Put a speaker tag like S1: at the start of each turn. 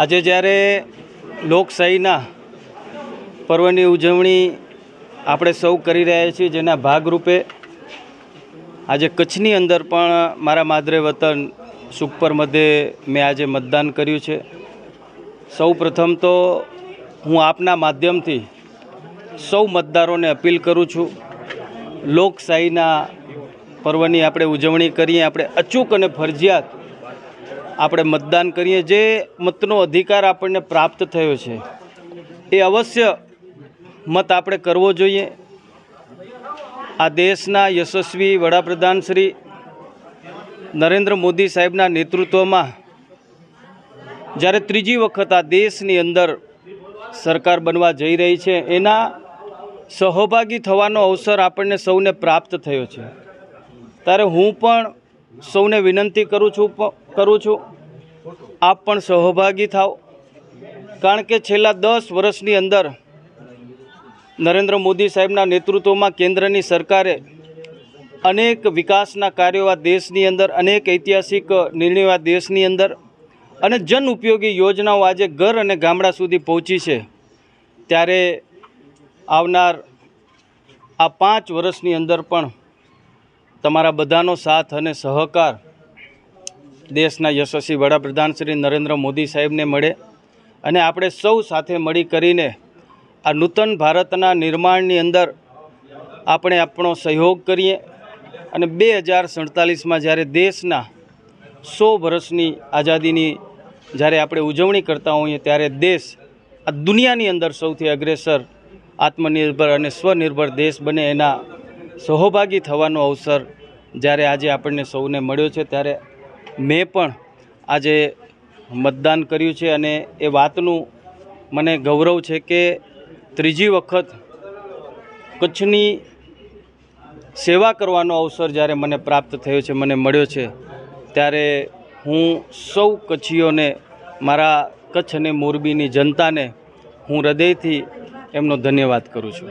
S1: આજે જ્યારે લોકશાહીના પર્વની ઉજવણી આપણે સૌ કરી રહ્યા છીએ, જેના ભાગરૂપે આજે કચ્છની અંદર પણ મારા માદરે વતન સુખપર મધ્યે મેં આજે મતદાન કર્યું છે. સૌ પ્રથમ તો હું આપના માધ્યમથી સૌ મતદારોને અપીલ કરું છું, લોકશાહીના પર્વની આપણે ઉજવણી કરીએ, આપણે અચૂક અને ફરજિયાત આપણે મતદાન કરીએ, જે મતનો અધિકાર આપણને પ્રાપ્ત થયો છે, એ અવશ્ય મત આપણે કરવો જોઈએ. આ દેશના યશસ્વી વડાપ્રધાન શ્રી નરેન્દ્ર મોદી સાહેબના નેતૃત્વમાં જ્યારે ત્રીજી વખત આ દેશની અંદર સરકાર બનવા જઈ રહી છે, એના સહભાગી થવાનો અવસર આપણને સૌને પ્રાપ્ત થયો છે. ત્યારે હું પણ સૌને વિનંતી કરું છું કરું છું. આપ પણ સહભાગી થાઓ કારણ કે છેલ્લા દસ વર્ષની અંદર નરેન્દ્ર મોદી સાહેબના નેતૃત્વમાં કેન્દ્રની સરકારે અનેક વિકાસના કાર્યો આ દેશની અંદર, અનેક ઐતિહાસિક નિર્ણયો આ દેશની અંદર અને જન ઉપયોગી યોજનાઓ આજે ઘર અને ગામડા સુધી પહોંચી છે. ત્યારે આવનાર આ પાંચ વર્ષની અંદર પણ તમારા બધાનો સાથ અને સહકાર દેશના યશસ્વી વડાપ્રધાન શ્રી નરેન્દ્ર મોદી સાહેબને મળે અને આપણે સૌ સાથે મળી કરીને આ નૂતન ભારતના નિર્માણની અંદર આપણે આપણો સહયોગ કરીએ અને બે હજાર સડતાલીસમાં જ્યારે દેશના સો વર્ષની આઝાદીની જ્યારે આપણે ઉજવણી કરતા હોઈએ ત્યારે દેશ આ દુનિયાની અંદર સૌથી અગ્રેસર આત્મનિર્ભર અને સ્વનિર્ભર દેશ બને એના સહભાગી થવાનો અવસર જ્યારે આજે આપણને સૌને મળ્યો છે, ત્યારે મેં પણ આજે મતદાન કર્યું છે અને એ વાતનું મને ગૌરવ છે કે ત્રીજી વખત કચ્છની સેવા કરવાનો અવસર જ્યારે મને પ્રાપ્ત થયો છે, મને મળ્યો છે, ત્યારે હું સૌ કચ્છીઓને, મારા કચ્છ અને મોરબીની જનતાને હું હૃદયથી એમનો ધન્યવાદ કરું છું.